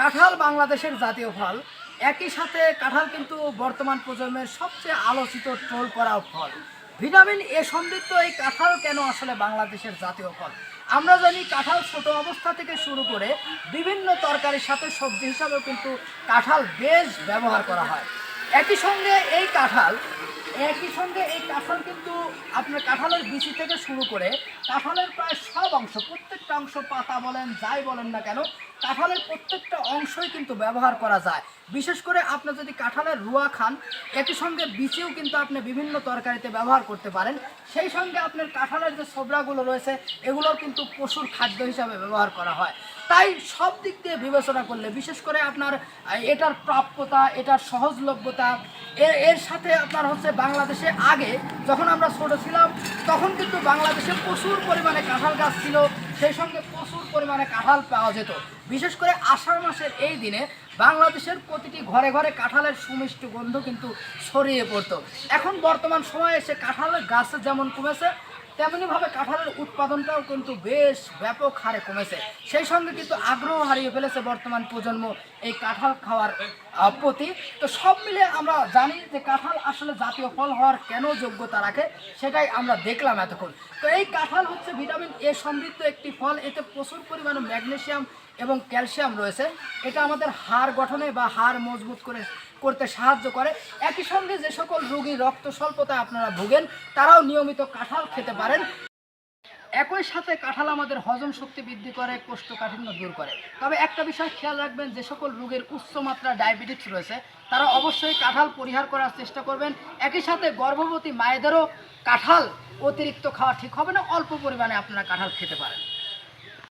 কাঁঠাল বাংলাদেশের জাতীয় ফল। একই সাথে কাঁঠাল কিন্তু বর্তমান প্রজন্মের সবচেয়ে আলোচিত ট্রোল করা ফল। ভিটামিন এ সমৃদ্ধ এই কাঁঠাল কেন আসলে বাংলাদেশের জাতীয় ফল? আমরা জানি কাঁঠাল ছোট অবস্থা থেকে শুরু করে বিভিন্ন তরকারির সাথে সবজি হিসাবেও কিন্তু কাঁঠাল বেশ ব্যবহার করা হয়। একই সঙ্গে এই কাঁঠাল, একই সঙ্গে এই কাঁঠাল কিন্তু আপনার কাঁঠালের বিচি থেকে শুরু করে কাঁঠালের প্রায় সব অংশ, প্রত্যেকটা অংশ পাতা বলেন, যাই বলেন না কেন কাঁঠালের প্রত্যেকটা অংশই কিন্তু ব্যবহার করা যায়। বিশেষ করে আপনি যদি কাঁঠালের রুয়া খান, একই সঙ্গে বিচিও কিন্তু আপনি বিভিন্ন তরকারিতে ব্যবহার করতে পারেন। সেই সঙ্গে আপনার কাঁঠালের যে ছোবড়াগুলো রয়েছে এগুলো কিন্তু পশুর খাদ্য হিসাবে ব্যবহার করা হয়। তাই সব দিক দিয়ে বিবেচনা করলে, বিশেষ করে আপনার এটার প্রাপ্যতা, এটার সহজলভ্যতা, এর এর সাথে আপনার হচ্ছে বাংলাদেশে আগে, যখন আমরা ছোট ছিলাম, তখন কিন্তু বাংলাদেশে প্রচুর পরিমাণে কাঁঠাল গাছ ছিল। সেই সঙ্গে প্রচুর পরিমাণে কাঁঠাল পাওয়া যেত। বিশেষ করে আষাঢ় মাসের এই দিনে বাংলাদেশের প্রতিটি ঘরে ঘরে কাঁঠালের সুমিষ্টি গন্ধ কিন্তু ছড়িয়ে পড়তো। এখন বর্তমান সময়ে এসে কাঁঠালের গাছ যেমন কমেছে, তেমনিভাবে কাঁঠালের উৎপাদনটাও কিন্তু বেশ ব্যাপক হারে কমেছে। সেই সঙ্গে কিন্তু আগ্রহ হারিয়ে ফেলেছে বর্তমান প্রজন্ম এই কাঁঠাল খাওয়ার প্রতি তো সব মিলে আমরা জানি যে কাঁঠাল আসলে জাতীয় ফল হওয়ার কেন যোগ্যতা রাখে, সেটাই আমরা দেখলাম এতক্ষণ। তো এই কাঁঠাল হচ্ছে ভিটামিন এ সমৃদ্ধ একটি ফল, এতে প্রচুর পরিমাণে ম্যাগনেশিয়াম এবং ক্যালসিয়াম রয়েছে। এটা আমাদের হাড় গঠনে বা হাড় মজবুত করে, করতে সাহায্য করে। একই সঙ্গে যে সকল রোগী রক্ত স্বল্পতায় আপনারা ভোগেন, তারাও নিয়মিত কাঁঠাল খেতে পারেন। একই সাথে কাঁঠাল আমাদের হজম শক্তি বৃদ্ধি করে, কোষ্ঠকাঠিন্য দূর করে। তবে একটা বিষয় খেয়াল রাখবেন, যে সকল রোগের উচ্চমাত্রা ডায়াবেটিস রয়েছে, তারা অবশ্যই কাঁঠাল পরিহার করার চেষ্টা করবেন। একই সাথে গর্ভবতী মায়েদেরও কাঁঠাল অতিরিক্ত খাওয়া ঠিক হবে না, অল্প পরিমাণে আপনারা কাঁঠাল খেতে পারেন।